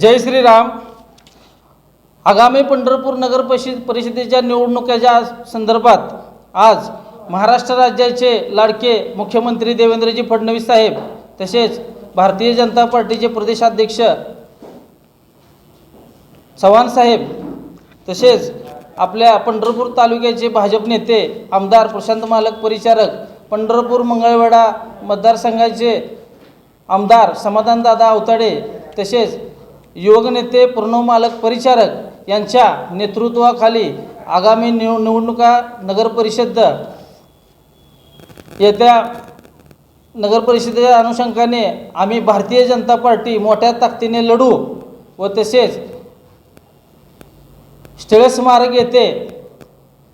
जय श्रीराम. आगामी पंढरपूर नगर परिषद परिषदेच्या निवडणुकीच्या संदर्भात आज महाराष्ट्र राज्याचे लाडके मुख्यमंत्री देवेंद्रजी फडणवीस साहेब तसेच भारतीय जनता पार्टीचे प्रदेशाध्यक्ष चव्हाण साहेब तसेच आपल्या पंढरपूर तालुक्याचे भाजप नेते आमदार प्रशांत मालक परिचारक पंढरपूर मंगळवेढा मतदारसंघाचे आमदार समाधानदादा अवताडे तसेच युवक नेते प्रणव मालक परिचारक यांच्या नेतृत्वाखाली आगामी निव निवडणुका नगरपरिषद येत्या नगरपरिषदेच्या अनुषंगाने आम्ही भारतीय जनता पार्टी मोठ्या ताकदीने लढू व तसेच स्टेळ स्मारक येथे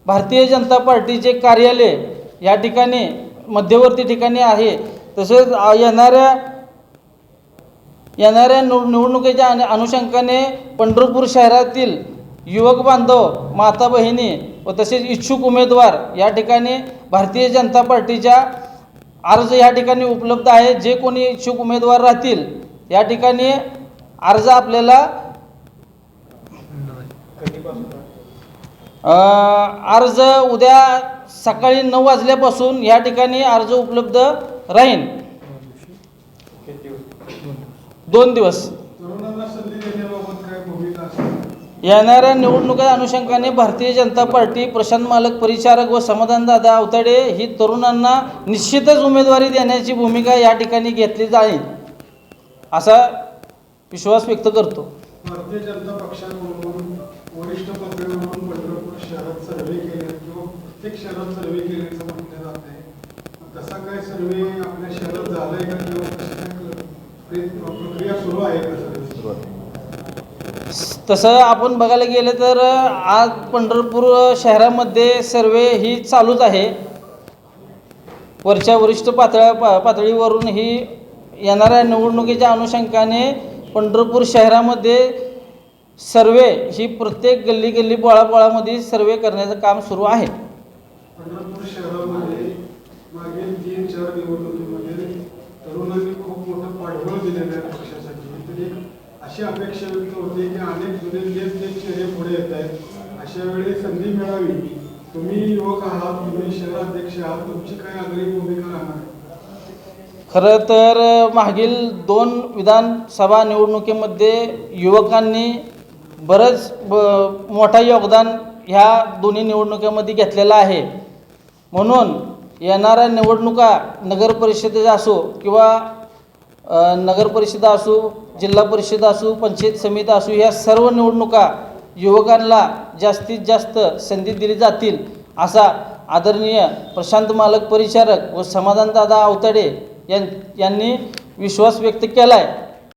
भारतीय जनता पार्टीचे कार्यालय या ठिकाणी मध्यवर्ती ठिकाणी आहे. तसेच येणाऱ्या येणाऱ्या निव निवडणुकीच्या अनु अनुषंगाने पंढरपूर शहरातील युवक बांधव माता बहिणी व तसेच इच्छुक उमेदवार या ठिकाणी भारतीय जनता पार्टीच्या अर्ज या ठिकाणी उपलब्ध आहे जे कोणी इच्छुक उमेदवार राहतील या ठिकाणी अर्ज आपल्याला अर्ज उद्या सकाळी नऊ वाजल्यापासून या ठिकाणी अर्ज उपलब्ध राहील. दोन दिवस. येणाऱ्या निवडणुका अनुषंगाने भारतीय जनता पार्टी प्रशांत मालक परिचारक व समाधानदादा अवताडे ही तरुणांना निश्चितच उमेदवारी देण्याची भूमिका या ठिकाणी घेतली जाईल असा विश्वास व्यक्त करतो. भारतीय जनता पक्षाकडून वरिष्ठ पंढरपूर शहरात सर्वे केले. किंवा प्रत्येक शहरात सर्वे केल्याचं म्हटलं जात. आहे तसा काय सर्वे आपल्या शहरात झालाय का किंवा प्रयत्न- तसं आपण बघायला गेलं तर आज पंढरपूर शहरामध्ये सर्वे ही चालूच आहे. वरच्या वरिष्ठ पातळ्या पा पातळीवरून ही येणाऱ्या निवडणुकीच्या अनुषंगाने पंढरपूर शहरामध्ये सर्वे ही प्रत्येक गल्ली गल्ली बोळाबोळामध्ये सर्वे करण्याचं काम सुरू आहे. पंढरपूर शहरामध्ये मागील तीन चार निवडणुकीमध्ये तरुणांनी खूप मोठं पाठबळ दिलेलं आहे पक्षासाठी तर एक अशी अपेक्षा व्यक्त होते की अनेक जुने तेच तेच चेहरे पुढे येत आहेत. अशा वेळी संधी मिळावी. तुम्ही युवक आहात तुम्ही शहराध्यक्ष आहात तुमची काय आग्रही भूमिका राहणार खरं तर मागील दोन विधानसभा निवडणुकीमध्ये युवकांनी बरंच ब मोठा योगदान ह्या दोन्ही निवडणुकीमध्ये घेतलेलं आहे. म्हणून येणाऱ्या निवडणुका नगर परिषदेच्या असो किंवा नगर असू जिल्हा परिषद असू पंचायत समिती असू ह्या सर्व निवडणुका युवकांना जास्तीत जास्त संधी दिली जातील असा आदरणीय प्रशांत मालक परिचारक व समाधानदादा अवताडे यां यांनी विश्वास व्यक्त केला आहे